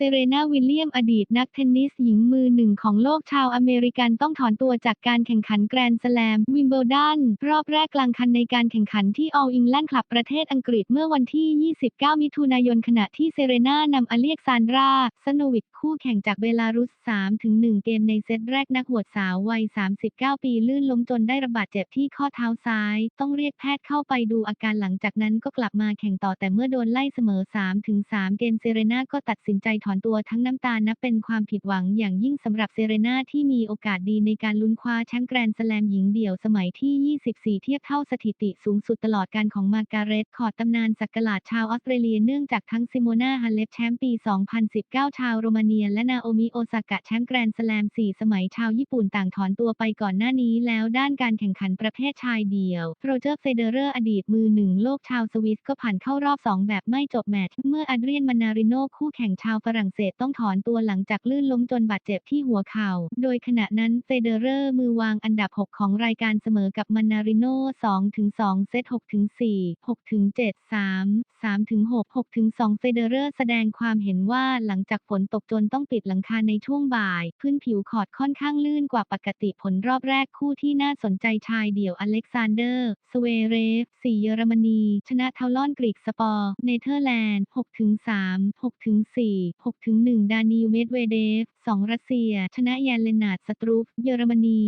เซเรนาวิลเลียมอดีตนักเทนนิสหญิงมือหนึ่งของโลกชาวอเมริกันต้องถอนตัวจากการแข่งขันแกรนด์สแลมวิมเบิลดันรอบแรกกลางคันในการแข่งขันที่ออลอิงแลนด์คลับประเทศอังกฤษเมื่อวันที่ 29 มิถุนายนขณะที่เซเรนานำอเลียกซานดราสโนวิชคู่แข่งจากเบลารุส 3-1 เกมในเซตแรกนักหวสาววัย 39 ปีลื่นล้มจนได้ระบาดเจ็บที่ข้อเท้าซ้าย ต้องเรียกแพทย์เข้าไปดูอาการหลังจากนั้นก็กลับมาแข่งต่อแต่เมื่อโดนไล่เสมอ 3-3 เกมเซเรนาก็ตัดสินใจถอนตัวทั้งน้ำตานับเป็นความผิดหวังอย่างยิ่งสำหรับเซเรนาที่มีโอกาสดีในการลุ้นคว้าแชมป์แกรนด์สแลมหญิงเดี่ยวสมัยที่ 24 เทียบเท่าสถิติสูงสุดตลอดการของมาการเร็ตคอร์ดตำนานสักกลาดชาวออสเตรเลียเนื่องจากทั้งซิโมนาฮันเลปแชมป์ปี 2019 ชาวโรมาเนีย และนาโอมิโอซากะแชมป์แกรนด์สแลม 4 สมัยชาวญี่ปุ่นต่างถอนตัวไปก่อนหน้านี้แล้วด้านการแข่งขันประเภทชายเดี่ยว โรเจอร์เฟเดอเรอร์อดีตมือหนึ่งโลกชาวสวิสก็ผ่านเข้ารอบ 2 แบบไม่จบแมตช์เมื่ออัดเรียนมานาริโนคู่แข่งชาวฝรั่งเศสต้องถอนตัวหลังจากลื่นล้มจนบาดเจ็บที่หัวเข่า โดยขณะนั้นเฟเดอเรอร์มือวางอันดับ 6 ของรายการเสมอกับมานาริโน2-2 เซต 6-4 6-7 3 3-6 6-2 เฟเดอเรอร์แสดงความเห็นว่าหลังจากฝนตกจนต้องปิดหลังคาในช่วงบ่าย พื้นผิวขอดค่อนข้างลื่นกว่าปกติผลรอบแรกคู่ที่น่าสนใจชายเดี่ยวอเล็กซานเดอร์ สเวเรฟ4เยอรมนี ชนะเทาลอนกรีกสปอร์ เนเธอร์แลนด์6-3 6-4 6-1ดานิลเมดเวเดฟ2รัสเซีย ชนะยานเลนาร์ดสตรูฟเยอรมนี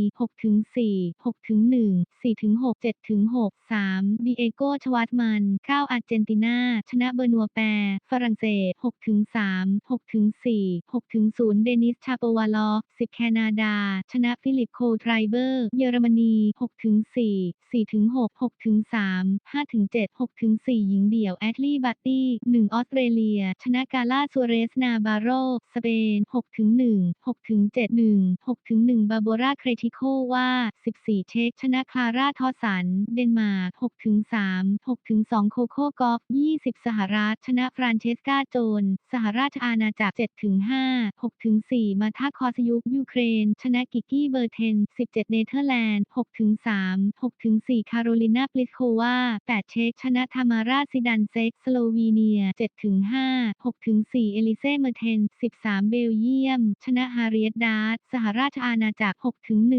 6-4 6-1 4-6 7-6 3ดิเอโกชวัตมัน9อาร์เจนตินา ชนะเบอร์นัวแปร ฝรั่งเศส6-3 6-4 6-0เดนิสชาโปวาลอฟ10 แคนาดา ชนะฟิลิปโคไทรเบอร์ เยอรมนี6-4 4-6 6-3 5-7 6-4หญิงเดี่ยวแอตลีบัตตี้1ออสเตรเลีย ชนะกาลาซัวเรสนาาบาโร สเปน 6-1 6-7 1 6-1 บาโบราเครติโคว่า 14 เช็กชนะคลาร่าทอสัน เดนมาร์ก 6-3 6-2 โคโค่กอฟ20 สหรัฐ ชนะฟรานเชสกาโจน สหราชอาณาจักร 7-5 6-4 มาทาคอสยุกยูเครน ชนะกิกกี้เบอร์เทน 17 เนเธอร์แลนด์ 6-3 6-4 คาโรลินาปลิสโควา 8 เช็กชนะทามาราซิดันเซ็กสโลวีเนีย 7-5 6-4 เอลิเซเมอร์เทน 13 เบลเยียม ชนะฮาริเอตดาร์สหราชอาณาจักร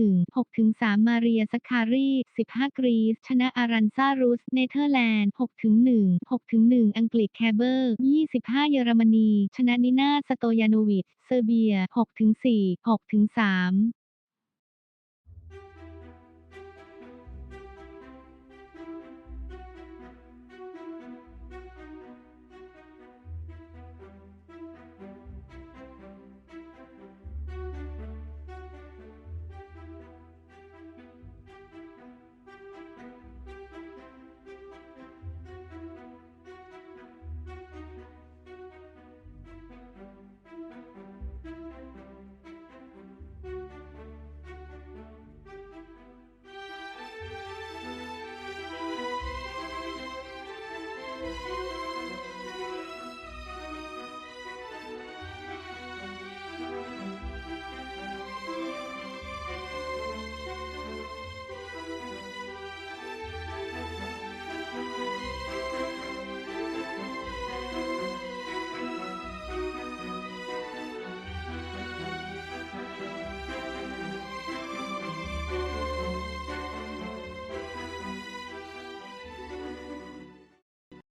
6-1 6-3 มาเรียสคารี 15 กรีซ ชนะอารันซารุส เนเธอร์แลนด์ 6-1 6-1 อังกฤษแคเบอร์ 25 เยอรมนี ชนะนินาสโตยานูวิช เซอร์เบีย 6-4 6-3